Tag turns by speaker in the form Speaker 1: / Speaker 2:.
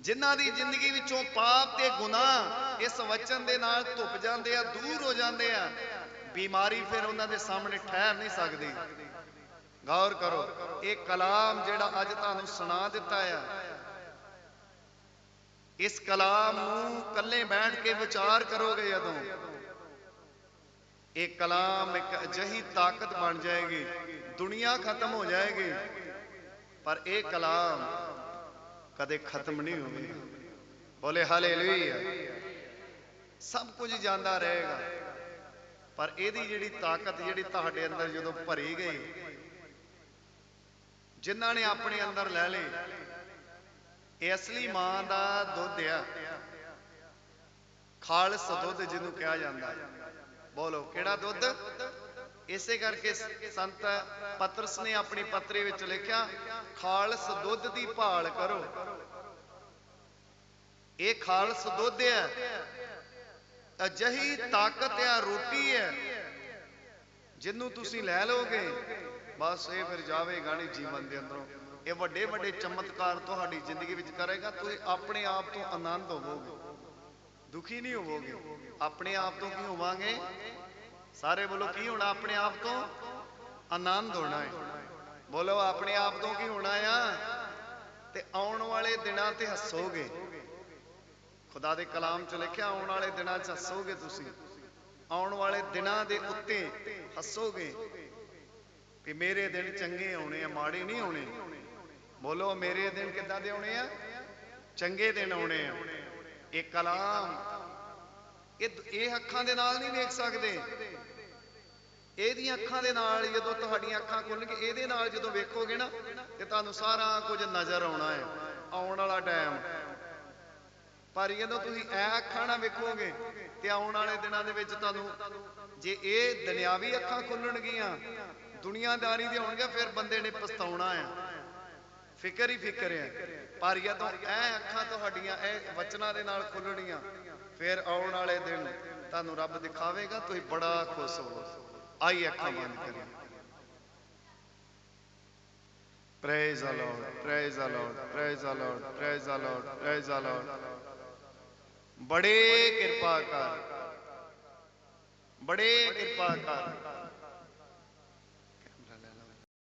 Speaker 1: ਜਿਨ੍ਹਾਂ ਦੀ ਜ਼ਿੰਦਗੀ ਵਿੱਚੋਂ ਪਾਪ ਤੇ ਗੁਨਾਹ ਇਸ ਵਚਨ ਦੇ ਨਾਲ ਧੁੱਪ ਜਾਂਦੇ ਆ, ਦੂਰ ਹੋ ਜਾਂਦੇ ਆ, ਬਿਮਾਰੀ ਫਿਰ ਉਹਨਾਂ ਦੇ ਸਾਹਮਣੇ ਠਹਿਰ ਨਹੀਂ ਸਕਦੀ। ਗੌਰ ਕਰੋ, ਇਹ ਕਲਾਮ ਜਿਹੜਾ ਅੱਜ ਤੁਹਾਨੂੰ ਸੁਣਾ ਦਿੱਤਾ ਆ, ਇਸ ਕਲਾਮ ਨੂੰ ਇਕੱਲੇ ਬੈਠ ਕੇ ਵਿਚਾਰ ਕਰੋਗੇ ਜਦੋਂ ਇਹ ਕਲਾਮ ਇੱਕ ਅਜਿਹੀ ਤਾਕਤ ਬਣ ਜਾਏਗੀ, ਦੁਨੀਆ ਖਤਮ ਹੋ ਜਾਏਗੀ, ਪਰ ਇਹ ਕਲਾਮ ਕਦੇ ਖਤਮ ਨਹੀਂ ਹੋਵੇਗਾ ਬੋਲੇ, ਹਾਲੇਲੂਇਆ। ਸਭ ਕੁਝ ਜਾਂਦਾ ਰਹੇਗਾ। ਪਰ ਇਹਦੀ ਜਿਹੜੀ ਤਾਕਤ, ਜਿਹੜੀ ਤੁਹਾਡੇ ਅੰਦਰ ਜਦੋਂ ਭਰੀ ਗਈ, ਜਿਨ੍ਹਾਂ ਨੇ ਆਪਣੇ ਅੰਦਰ ਲੈ ਲਈ, ਇਹ ਅਸਲੀ ਮਾਂ ਦਾ ਦੁੱਧ ਆ। ਖਾਲਸ ਦੁੱਧ ਜਿਹਨੂੰ ਕਿਹਾ ਜਾਂਦਾ। ਬੋਲੋ, ਕਿਹੜਾ ਦੁੱਧ? ਇਸੇ ਕਰਕੇ ਸੰਤ ਪਤਰਸ ਨੇ ਆਪਣੀ ਪੱਤਰੀ ਵਿੱਚ ਲਿਖਿਆ, ਖਾਲਸ ਦੁੱਧ ਦੀ ਭਾਲ ਕਰੋ। ਇਹ ਖਾਲਸ ਦੁੱਧ ਹੈ। ਅਜਹੀ ਤਾਕਤ ਆ, ਰੋਟੀ ਹੈ, ਜਿਹਨੂੰ ਤੁਸੀਂ ਲੈ ਲੋਗੇ ਬਸ ਇਹ ਫਿਰ ਜਾਵੇਗਾ ਨਹੀਂ ਜੀਵਨ ਦੇ ਅੰਦਰੋਂ। ਇਹ ਵੱਡੇ ਵੱਡੇ ਚਮਤਕਾਰ ਤੁਹਾਡੀ ਜ਼ਿੰਦਗੀ ਵਿੱਚ ਕਰੇਗਾ। ਤੁਸੀਂ ਆਪਣੇ ਆਪ ਤੋਂ ਆਨੰਦ ਹੋਵੋਗੇ। ਦੁਖੀ ਨਹੀਂ ਹੋਵੋਗੇ। ਆਪਣੇ ਆਪ ਤੋਂ ਕੀ ਹੋਵਾਂਗੇ? ਸਾਰੇ ਬੋਲੋ, ਕੀ ਹੋਣਾ ਆਪਣੇ ਆਪ ਤੋਂ? ਆਨੰਦ ਹੋਣਾ ਹੈ। ਬੋਲੋ, ਆਪਣੇ ਆਪ ਤੋਂ ਕੀ ਹੋਣਾ ਆ? ਤੇ ਆਉਣ ਵਾਲੇ ਦਿਨਾਂ ਤੇ ਹੱਸੋਗੇ। ਖੁਦਾ ਦੇ ਕਲਾਮ 'ਚ ਲਿਖਿਆ, ਆਉਣ ਵਾਲੇ ਦਿਨਾਂ 'ਚ ਹੱਸੋਗੇ ਤੁਸੀਂ। ਆਉਣ ਵਾਲੇ ਦਿਨਾਂ ਦੇ ਉੱਤੇ ਹੱਸੋਗੇ। ਕਿ ਮੇਰੇ ਦਿਨ ਚੰਗੇ ਆਉਣੇ ਆ, ਮਾੜੇ ਨਹੀਂ ਆਉਣੇ। ਬੋਲੋ, ਮੇਰੇ ਦਿਨ ਕਿੱਦਾਂ ਦੇ ਆਉਣੇ ਆ? ਚੰਗੇ ਦਿਨ ਆਉਣੇ ਆ। ਇਹ ਕਲਾਮ, ਇਹ ਇਹ ਅੱਖਾਂ ਦੇ ਨਾਲ ਨਹੀਂ ਵੇਖ ਸਕਦੇ। ਇਹਦੀਆਂ ਅੱਖਾਂ ਦੇ ਨਾਲ ਜਦੋਂ ਤੁਹਾਡੀਆਂ ਅੱਖਾਂ ਖੁੱਲਣਗੇ ਇਹਦੇ ਨਾਲ ਜਦੋਂ ਵੇਖੋਗੇ ਨਾ, ਤੇ ਤੁਹਾਨੂੰ ਸਾਰਾ ਕੁਝ ਨਜ਼ਰ ਆਉਣਾ ਹੈ, ਆਉਣ ਵਾਲਾ ਟਾਈਮ ਪਰ ਜਦੋਂ ਤੁਸੀਂ ਐ ਅੱਖਾਂ ਨਾਲ ਵੇਖੋਗੇ, ਤੇ ਆਉਣ ਵਾਲੇ ਦਿਨਾਂ ਦੇ ਵਿੱਚ ਤੁਹਾਨੂੰ ਜੇ ਇਹ ਦੁਨਿਆਵੀ ਅੱਖਾਂ ਖੁੱਲਣਗੀਆਂ ਦੁਨੀਆਦਾਰੀ ਦੇ ਹੋਣਗੇ, ਫਿਰ ਬੰਦੇ ਨੇ ਪਛਤਾਉਣਾ ਆ ਫਿਕਰ ਹੀ ਫਿਕਰ ਹੈ। ਪਰ ਜਦੋਂ ਇਹ ਅੱਖਾਂ ਤੁਹਾਡੀਆਂ, ਇਹ ਵਚਨਾਂ ਦੇ ਨਾਲ ਖੁੱਲਣੀਆਂ ਫਿਰ ਆਉਣ ਵਾਲੇ ਦਿਨ ਤੁਹਾਨੂੰ ਰੱਬ ਦਿਖਾਵੇਗਾ, ਤੁਸੀਂ ਬੜਾ ਖੁਸ਼ ਹੋਵੋ ਆਈ ਅੱਖਾਂ ਬੰਦ ਕਰੀ। Praise the Lord praise the Lord praise the Lord praise the Lord praise the Lord. ਬੜੇ ਕਿਰਪਾ ਕਰ ਬੜੇ ਕਿਰਪਾ ਕਰ